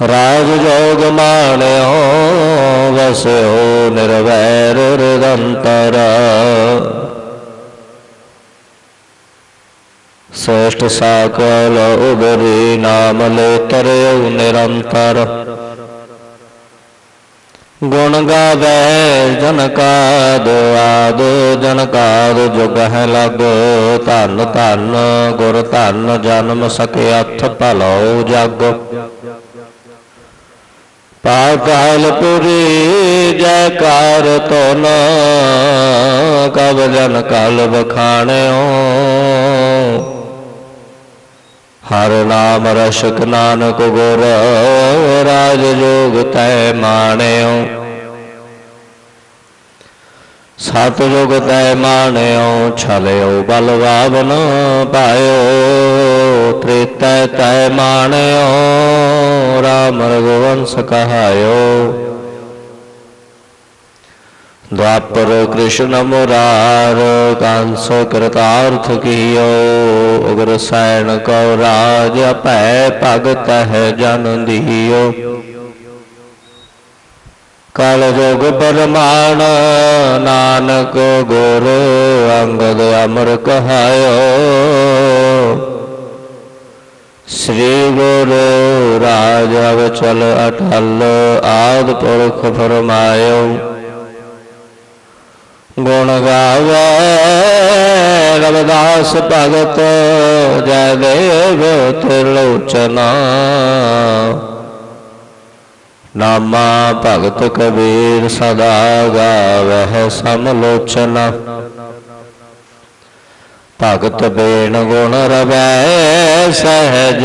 ਰਾਜ ਜੋਗ ਮਾਣਿਓ, ਵਸਿਓ ਨਿਰਵੈਰ ਰਿਦੰਤਰ ਸ੍ਰੇਸ਼ਟ ਸਾਕਲ ਉਬਰੀ ਨਾਮ ਲੈ ਤਰਿਉ ਨਿਰੰਤਰ। ਗੁਣ ਗਾਵੇ ਜਨ ਕਾ ਦੁਆਦ ਜਨ ਕਾ ਜੁਗ ਹੈ ਲਗ। ਧਨ ਧਨ, ਗੁਰ ਧਨ, ਜਨਮ ਸਕੇ ਅਥ ਭਲੋ ਜਗ। ਪਾਤਾਲ ਪੁਰੀ ਜੈਕਾਰ ਤੋਨ ਕਬ ਜਨ ਕਲ ਬਖਾਣਿਓ ਹਰ ਨਾਮ ਰਸ਼ਕ ਨਾਨਕ ਗੁਰ, ਰਾਜ ਜੋਗ ਤੈ ਮਾਣਿਓ। ਸਤ ਜੁਗ ਤੈ ਮਾਣਿਓ, ਛਲਿਓ ਬਲਵਾਵਨ ਪਾਇਓ, ਤ੍ਰੇਤੈ ਤੈ ਮਾਣਿਓ। ਰਾਮ ਰਘੁਵੰਸ ਕਹਾਇਓ द्वापर कृष्ण मुरार कांसो कृतार्थ कियो उग्र सैन कौराज पै भगत है जन दियो कल जोग परमाण नानक गुर अंगद अमर कहायो ਸ੍ਰੀ ਗੁਰੂ ਰਾਜ ਅਵਚਲ ਅਟਲ ਆਦ ਪੁਰਖ ਫਰਮਾਇਓ। ਗੁਣ ਗਾਵੇ ਰਵਿਦਾਸ ਭਗਤ, ਜੈ ਦੇਵ ਤਿਰਲੋਚਨਾ ਨਾਮਾ ਭਗਤ ਕਬੀਰ ਸਦਾ ਗਾਵੇ ਸਮਲੋਚਨਾ। ਭਗਤ ਬੇਣ ਗੁਣ ਰਵੈ, ਸਹਿਜ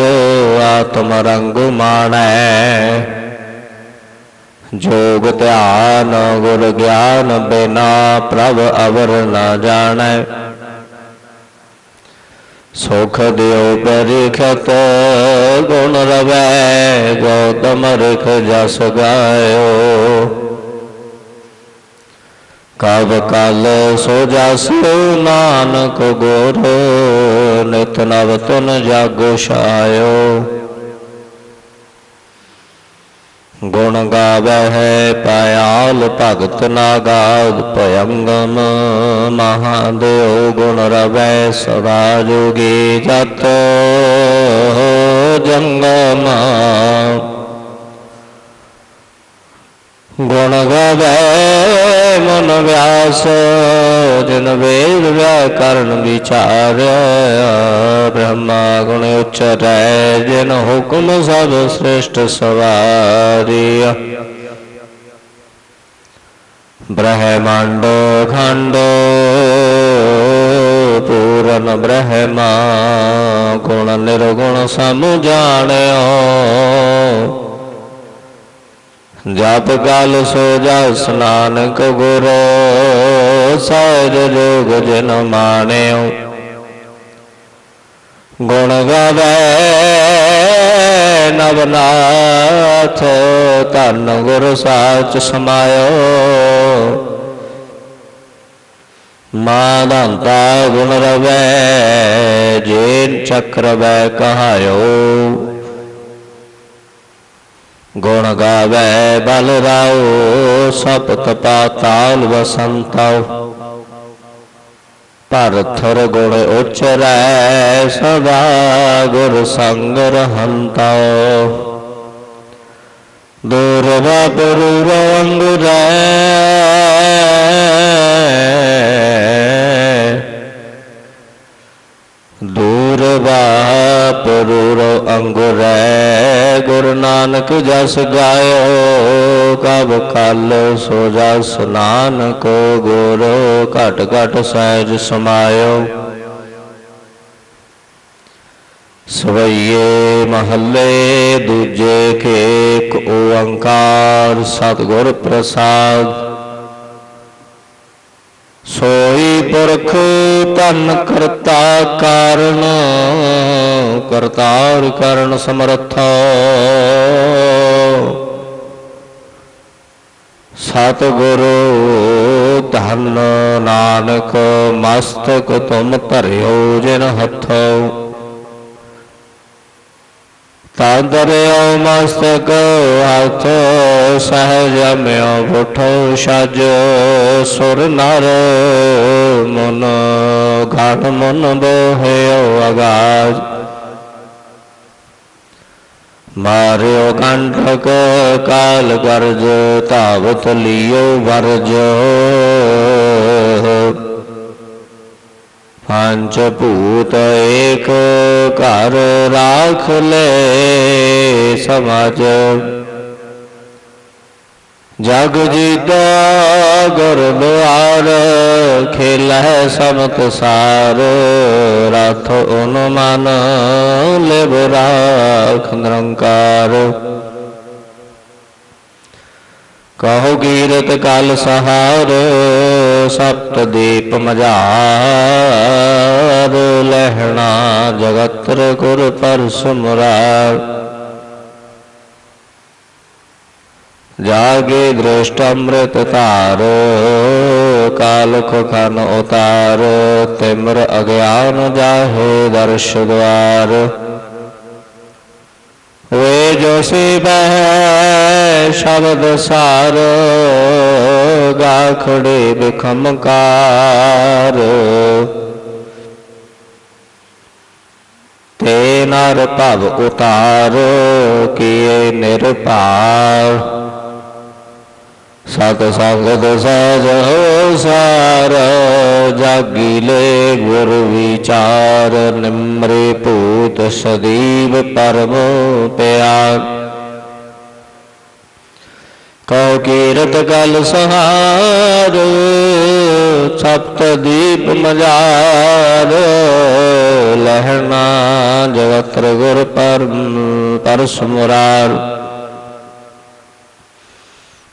ਆਤਮ ਰੰਗ ਮਾਣੈ। ਜੋਗ ਧਿਆਨ ਗੁਰ ਗਿਆਨ ਬਿਨਾ ਪ੍ਰਭ ਅਵਰ ਨਾ ਜਾਣੈ। ਸੁਖ ਦਿਓ ਪਰਿਖਤ ਗੁਣ ਰਵੈ, ਗੌਤਮ ਰਖ ਜਸ ਗਾਇਓ। ਕਬ ਕਲ ਸੋ ਜਸ ਨਾਨਕ ਗੁਰ, ਨਿਤ ਨਵ ਤੁਨ ਜਾਗੋ ਛਾਇਓ। ਗੁਣ ਗਾਵਹਿ ਪਾਇਆਲ ਭਗਤ ਨਾਗਾਦ ਭਯੰਗਮ ਮਹਾਦੇਵ ਗੁਣ ਰਵੈ ਸਦਾ ਜੋਗੀ ਜਤ ਜੰਗਮ। ਗੁਣ ਗਾਵੈ, ਮਨ ਵਿਆਸ, ਜਿਨ ਵੇਦ ਵਿਆਕਰਨ ਵਿਚਾਰਿਆ, ਬ੍ਰਹਮਾ ਗੁਣ ਉਚਰੈ ਜਿਨ ਹੁਕਮ ਸਭ ਸ੍ਰੇਸ਼ਟ ਸਵਾਰਿਆ। ਬ੍ਰਹਮੰਡ ਖੰਡ, ਪੂਰਨ ਬ੍ਰਹਮਾ, ਗੁਣ ਨਿਰਗੁਣ ਸਮ ਜਾਣਿਓ ਜਪ ਕਾਲ ਸੋ ਜਾ ਸਨਾਨਕ ਗੁਰ, ਸਹਿਜ ਜੋਗ ਜਨ ਮਾਣਿਓ। ਗੁਣ ਗਾਵੇ ਨਵਨਾਥ, ਧੰਨ ਗੁਰ ਸਾਚ ਸਮਾਇਓ। ਮਾਨੰਤਾ ਗੁਣ ਰਵੈ ਜੇ ਚਕਰ ਵੈ ਕਹਾਇਓ। ਗੁਣ ਗਾਵੇ ਬਲ ਰਾਉ ਸਪਤ ਪਾਤਾਲ ਵਸੰਤਉ। ਥਰ ਗੁਣ ਉਚਰੈ ਸਦਾ ਗੁਰ ਸੰਗ ਰਹੰਤਉ। ਦੁਰਵਾ ਰੰਗ ਅੰਗੁਰੈ ਦੂਰ ਬਾਪਰੁਰ ਅੰਗੁਰੈ ਗੁਰੂ ਨਾਨਕ ਜਸ ਗਾਇਓ, ਕਬ ਕਲ ਸੋ ਜਸ ਨਾਨਕ ਗੁਰ, ਘਟ ਘਟ ਸਹਿਜ ਸਮਾਇਓ। ਸਵਈਏ ਮਹੱਲੇ ਦੂਜੇ ਕੇ ਇੱਕ ਓੰਕਾਰ, ਸਤਿਗੁਰ ਪ੍ਰਸਾਦ ਸੋਈ ਪੁਰਖ ਧਨ ਕਰਤਾ ਕਾਰਨ, ਕਰਤਾਰ ਕਰਨ ਸਮਰੱਥਾ। ਸਤ ਗੁਰੂ ਧੰਨ ਨਾਨਕ ਮਸਤਕ ਤੁਮ ਧਰਿਓ ਜਿਨ ਹੱਥੋਂ। ਤਾਂ ਦਰਿਓ ਮਸਤਕ ਹੱਥ ਸਹਿਜ ਮਿਉ ਉਠੋ ਛਜ ਸੁਰ ਨਰ ਮਨ ਘਾਟ ਮਨ ਬੋਹਿਓ ਅਗਾਜ ਮਾਰਿਓ ਕੰਠਕ ਕਾਲ ਗਰਜ ਧਾਵਤ ਲਿਓ ਵਰਜ ਪੰਜ ਭੂਤ ਏਕ ਘਰ ਰਾਖ ਲੈ ਸਮਾਜ। ਜਗ ਜੀਤਾ ਗੁਰ ਦੁਆਰ ਖੇਲੈ ਸਮਤ ਸਾਰ। ਰਥ ਓਨ ਮਨ ਲਿਵ ਰਾਖ ਨਿਰੰਕਾਰ। ਕਹੋ ਕੀਰਤ ਕਲ ਸਹਾਰ ਸਪਤ ਦੀਪ ਮਝਾਰ, ਲਹਿਣਾ ਜਗਤਰ ਗੁਰ ਪਰਸ ਜਾਗੇ ਦ੍ਰਿਸ਼ਟ ਅੰਮ੍ਰਿਤ ਧਾਰ, ਕਾਲਖ ਖਨ ਉਤਾਰ, ਤਿਮਰ ਅਗਿਆਨ ਜਾਹੇ ਦਰਸ਼ ਦਵਾਰ। ਵੇ ਜੋ ਸੇ ਬਹਿ ਸ਼ਬਦ ਸਾਰ ਗਾਖੜੇ ਬਿਖਮਕਾਰ ਤੇ ਨਰ ਭਵ ਉਤਾਰ ਕੀਏ ਨਿਰਭਾਰ। ਸਤ ਸੰਗਤ ਸਹਿਜ ਹੋ ਸਾਰ ਜਾਗੀਲੇ ਗੁਰ ਵਿਚਾਰ। ਨਿਮਰੇ ਭੂਤ ਸਦੀਵ ਪਰਮ ਪਿਆਰ। ਕਉ ਕੀਰਤ ਗਲ ਸਹਾਰ, ਸਪਤ ਦੀਪ ਮਜਾਰ ਲਹਿਣਾ ਜਗਤਰ ਗੁਰ ਪਰਮ ਪਰਸ ਮੁਰਾਰ।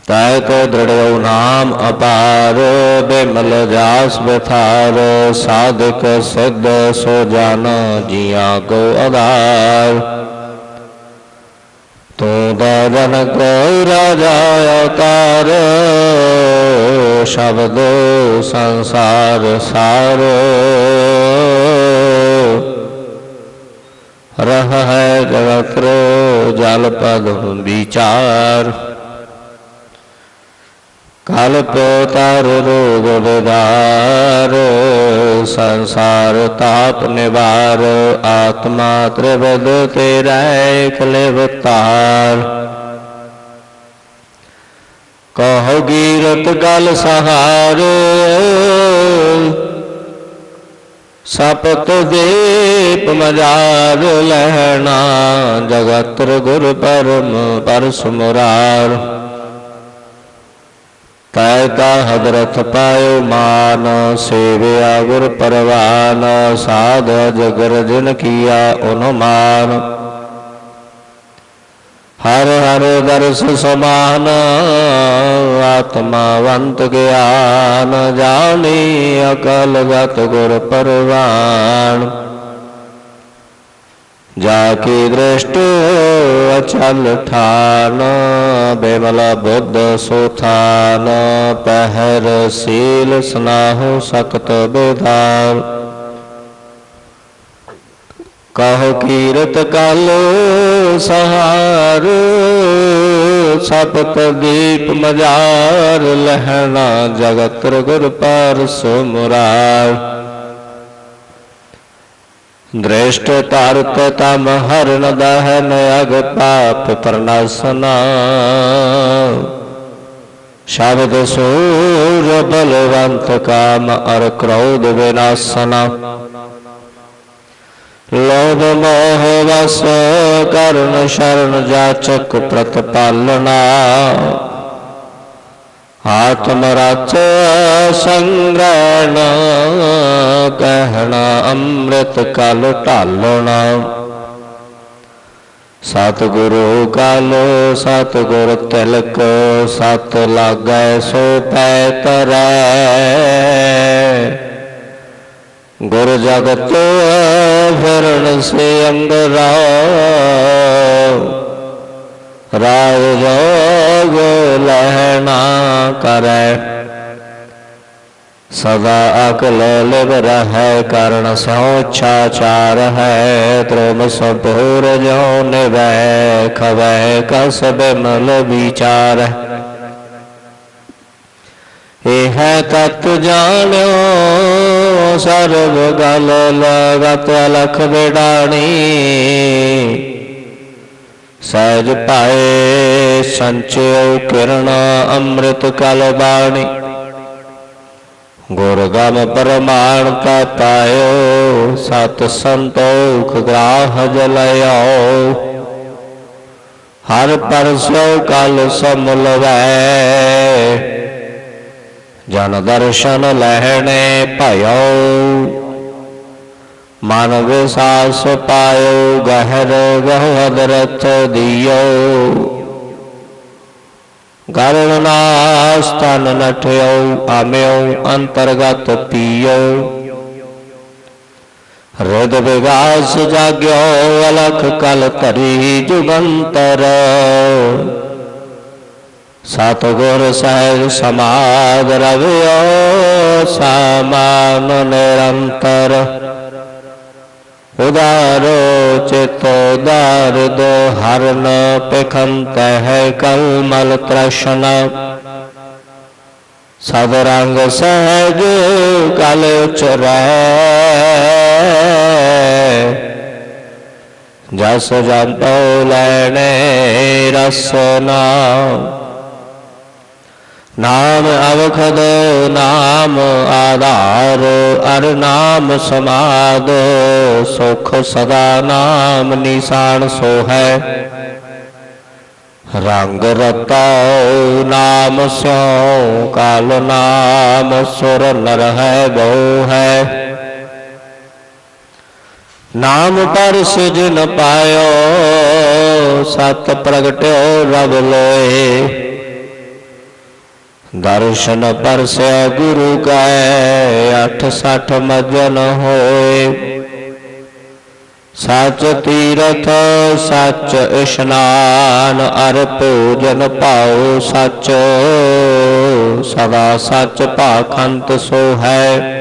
ਤਾਇ ਕੋ ਦ੍ਰਿੜਉ ਨਾਮ ਅਪਾਰ, ਬੇਮਲ ਜਾਸ ਬਥਾਰ ਸਾਧਕ ਸਿੱਧ ਸੋ ਜਾਣਾ, ਜੀਆਂ ਕੋ ਆਧਾਰ। ਤੂੰ ਦਜਨ ਕੋ ਰਾਜਾ ਅਵਤਾਰ ਸ਼ਬਦ ਸੰਸਾਰ ਸਾਰ। ਰਹ ਹੈ ਜਗਤ ਜਲ ਪਦ ਵਿਚਾਰ। ਕਲਪ ਤਰ ਰੋਗ ਵਿਦਾਰ ਸੰਸਾਰ ਤਾਪ ਨਿਵਾਰ, ਆਤਮਾ ਤ੍ਰਿਵਦ ਤੇ ਰਹਿ ਖਲਵਤਾਰ ਕਹੋ ਗੀਰਤ ਗਲ ਸਹਾਰ, ਸਪਤ ਦੇਪ ਮਜਾਰ ਲਹਿਣਾ ਜਗਤਰ ਗੁਰ ਪਰਮ ਪਰਸ ਮੁਰਾਰ ਤੈ ਕਾ ਹਦਰਤ ਪਾਇਓ ਮਾਨ, ਸੇਵਿਆ ਗੁਰ ਪਰਵਾਨ, ਸਾਧ ਜਗਰ ਜਿਨ ਕੀਆ ਅਨੁਮਾਨ। ਹਰ ਹਰ ਦਰਸ ਸਮਾਨ ਆਤਮਾਵੰਤ ਗਿਆਨ, ਜਾਣੀ ਅਕਲ ਗਤ ਗੁਰ ਪਰਵਾਨ। ਜਾ ਕੀ ਦ੍ਰਿਸ਼ਟ ਅਚਲ ਠਾਨ ਬੇਮਲ ਬੁੱਧ ਸੋਥਾਨ, ਪਹਿਰ ਸੀਲ ਸਨਾਹੁ ਸਖਤ ਬੇਦਾਰ ਕਹੋ ਕੀਰਤ ਕਲ ਸਹਾਰ ਸਪਤ ਦੀਪ ਮਜਾਰ, ਲਹਿਣਾ ਜਗਤਰ ਗੁਰ ਪਰਸ ਮੁਰਾਰ ਦ੍ਰਿਸ਼ਟ ਧਰਤ ਤਮ ਹਰਨ ਦਹਨ ਅਗ ਪਾਪ ਪਰਨਾਸਨਾ ਸ਼ਬਦ ਸੂਰ ਬਲਵੰਤ ਕਾਮ ਅਰ ਕ੍ਰੋਧ ਵਿਨਾਸਨਾ। ਲੋਭ ਮੋਹ ਵਸ ਕਰਨ ਸ਼ਰਨ ਜਾਚਕ ਪ੍ਰਤਪਾਲਨਾ। ਆਤਮ ਰਚ ਸੰਗ੍ਰਹਿਣ ਕਹਿਣਾ ਅੰਮ੍ਰਿਤ ਕਲ ਢਾਲਣਾ ਸਤਿਗੁਰੂ ਕਲ ਸਤਿਗੁਰ ਤਿਲਕ ਸਤ ਲਾਗੈ ਸੋ ਪੈ ਤਰੈ ਗੁਰ ਜਗਤ ਫਿਰਨ ਸੇ ਅੰਗਰਾ ਰਾਜ ਜੋਗ ਲਹਿਣਾ ਕਰੈ। ਸਦਾ ਅਕਲ ਲਿਵ ਰਹੈ, ਕਰਨ ਸੋਛਾ ਚਾਰ ਹੈ, ਤ੍ਰੋਮ ਸੰਪੂਰ ਜੋ ਨਿਵੈ, ਖਵੈ ਕਸ ਬਿਮਲ ਵਿਚਾਰ। ਇਹ ਹੈ ਤਤ ਜਾਣਿਓ, ਸਰਬ ਗਲ ਲਗਤ ਲਖ ਬਿਡਾਣੀ ਸਹਿਜ ਪਾਏ ਸੰਚਿਓ ਕਿਰਣ ਅੰਮ੍ਰਿਤ ਕਲ ਬਾਣੀ। ਗੁਰਗਮ ਗਮ ਪਰਮਾਨਤਾ ਪਾਇਓ, ਸਤ ਸੰਤੋਖ ਗ੍ਰਾਹ ਜਲਿਓ ਹਰ ਪਰਸੋ ਕਲ ਸਮਲਵੈ ਜਨ ਦਰਸ਼ਨ ਲਹਿਣੇ ਭਇਓ। ਮਨ ਵਿਸਾਸ ਪਾਇਓ ਗਹਿਰ ਗਹਵਦ ਰਤ ਦਿਓ। ਗਰਣ ਨਾਸ ਤਨ ਨਠਿਓ ਆਮਿਓ ਅੰਤਰਗਤ ਪੀਓ। ਹ੍ਰਿਦ ਵਿਗਾਸ ਜਾਗਿਓ, ਅਲਖ ਕਲ ਧਰੀ ਜੁਗੰਤਰ। ਸਤ ਗੁਰ ਸਹਿਜ ਸਮਾਦ ਰਵਿਓ, ਸਮਾਨ ਨਿਰੰਤਰ। ਉਦਾਰੋ ਚਿਤੋ ਦਾਰਦ ਹਰਨ ਪਖੰਤ ਹੈ ਕਲਮਲ ਤ੍ਰਸ਼ਨ। ਸਦ ਰੰਗ ਸਹਿਜ ਕਲ ਉਚਰੈ। ਜਸ ਜੰਤੋ ਲੈਣੇ ਰਸਨਾ ਨਾਮ ਅਵਖਦ, ਨਾਮ ਆਧਾਰ, ਅਰ ਨਾਮ ਸਮਾਦ, ਸੁਖ ਸਦਾ ਨਾਮ ਨਿਸ਼ਾਨ ਸੋ ਹੈ ਰੰਗ ਰਤਾਉ ਨਾਮ ਸਿਉ, ਕਾਲ ਨਾਮ ਸੁਰ ਨਰ ਹੈ ਬਹੁ। ਹੈ ਨਾਮ ਪਰ ਸਿਜਨ ਪਾਇਓ, ਸਤ ਪ੍ਰਗਟਿਓ ਰਬ ਲੋਏ। ਦਰਸ਼ਨ ਪਰਸਿਆ ਗੁਰੂ ਕੈ, ਅਠ ਸਠ ਮਜਨ ਹੋਏ। ਸਚ ਤੀਰਥ, ਸਚ ਇਸ਼ਨਾਨ, ਅਰ ਭੋਜਨ ਪਾਉ ਸਚ। ਸਦਾ ਸਚ ਭਾਖੰਤ ਸੋ ਹੈ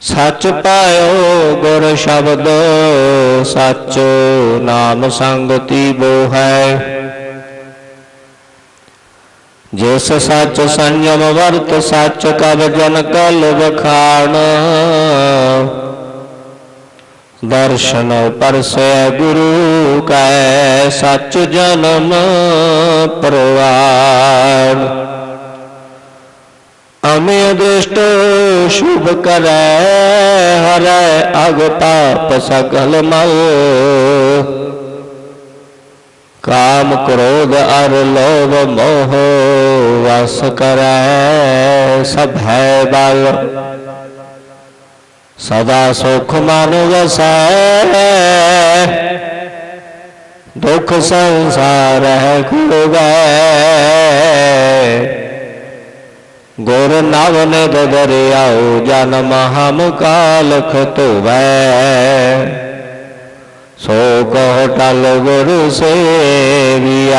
ਸਚ ਪਾਇਓ ਗੁਰ ਸ਼ਬਦ, ਸਚ ਨਾਮ ਸੰਗਤੀ ਬੋ ਹੈ ਜਿਸ ਸੱਚ ਸੰਜਮ ਵਰਤ, ਸੱਚ ਕਬ ਜਨ ਕਲ ਵਖਾਣ। ਦਰਸ਼ਨ ਪਰਸੈ ਗੁਰੂ ਕੈ, ਸੱਚ ਜਨਮ ਪ੍ਰਵਾਨ ਅਮੇ ਦ੍ਰਿਸ਼ਟ ਸ਼ੁਭ ਕਰੈ, ਹਰੈ ਅਗ ਪਾਪ ਸਗਲ ਮਲ। ਕਾਮ ਕ੍ਰੋਧ ਅਰ ਲੋਭ ਮੋਹ ਵਸ ਕਰੈ ਸਭ ਹੈ ਬਲ। ਸਦਾ ਸੁਖ ਮਨ ਵਸੈ। ਦੁਖ ਸੰਸਾਰ ਹੈ ਖੋਗੈ ਗੁਰ ਨਵ ਨੇ ਦਰਿਆਉ ਜਨਮ ਹਮ ਕਾਲਖ ਧੋਵੈ। ਸੋ ਕੋ ਟਲ ਗੁਰ ਸੇਵੀਐ,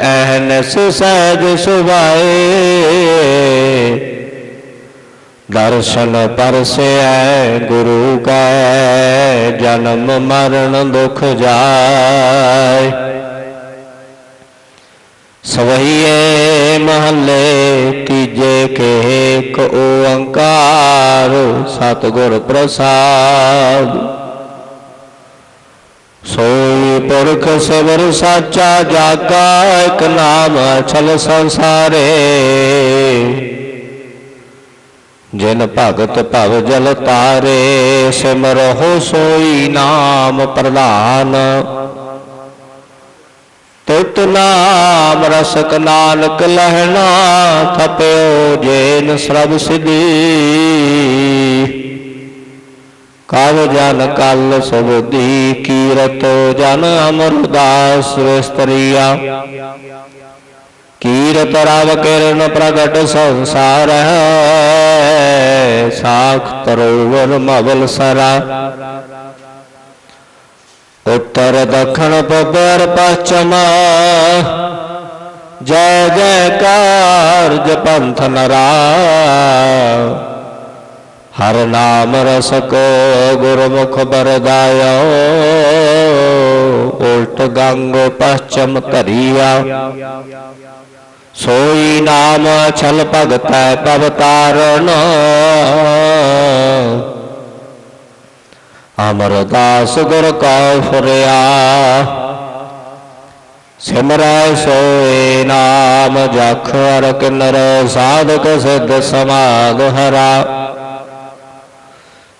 ਅਹਨਸ ਸਹਿਜ ਸੁਭਾਏ। ਦਰਸ਼ਨ ਪਰਸੈ ਗੁਰੂ ਕੈ, ਜਨਮ ਮਰਨ ਦੁਖ ਜਾਏ। ਸਵਈਏ ਮਹੱਲੇ, ਤੀਜੇ ਕੇ ਇੱਕ ਓੰਕਾਰ, ਸਤਿਗੁਰ ਪ੍ਰਸਾਦ। ਸੋਈ ਪੁਰਖ ਸਬਰ ਸਾਚਾ ਜਾਗਾ, ਇਕ ਨਾਮ ਅਛਲ ਸੰਸਾਰੇ। ਜਿਨ ਭਗਤ ਭਵ ਜਲ ਤਾਰੇ ਸਿਮਰਹੁ ਸੋਈ ਨਾਮ ਪ੍ਰਧਾਨ। ਤਿਤ ਨਾਮ ਰਸਕ ਨਾਨਕ ਲਹਿਣਾ, ਥਪਿਓ ਜੇਨ ਸਰਬ ਸਿਧੀ। ਕਵ ਜਨ ਕਲ ਸੁਬਦੀ ਕੀਰਤ, ਜਨ ਅਮਰਦਾਸ ਵਿਸਤਰੀਆ ਕੀਰਤ ਰਵ ਕਿਰਨ ਪ੍ਰਗਟ ਸੰਸਾਰ ਹੈ ਸਾਖ ਤਰੋਵਰ ਮਵਲ ਸਰਾ। ਉੱਤਰ ਦਖਣ ਪਬਰ ਪਛਮ, ਜੈ ਜੈਕਾਰ ਜਪੰਥ ਨਰਾ। ਹਰ ਨਾਮ ਰਸਕੋ ਗੁਰਮੁਖ ਬਰਦਾਇਓ, ਉਲਟ ਗੰਗ ਪਛਮ ਧਰੀਆ। ਸੋਈ ਨਾਮ ਛਲ ਭਗਤੈ ਪਵ ਤਾਰਨ। ਅਮਰਦਾਸ ਗੁਰ ਕਉ ਫੁਰਿਆ। ਸਿਮਰੈ ਸੋਏ ਨਾਮ ਜਖ ਅਰ ਕਿਨਰ, ਸਾਧਕ ਸਿਧ ਸਮਾਦ ਹਰਾ।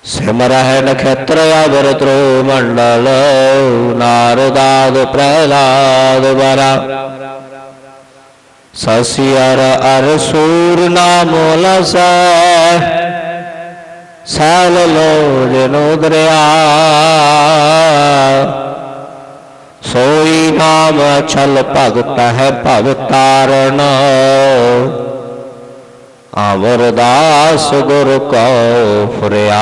ਸਿਮਰਹਿ ਨਖੇਤਰ ਅਵਰ ਤ੍ਰੋ ਮੰਡਲ ਨਾਰਦਾਦ ਪ੍ਰਹਿਲਾਦ ਵਰਾ ਸਸੀ ਅਰ ਅਰ ਸੂਰ ਨਾਮ ਲਸੈ ਸੈਲ ਲੋ ਜਨੋ ਦਰਿਆ ਸੋਈ ਨਾਮ ਛਲ ਭਗਤ ਹੈ ਭਵ ਆਵਰਦਾਸ ਗੁਰ ਕਉ ਫੁਰਿਆ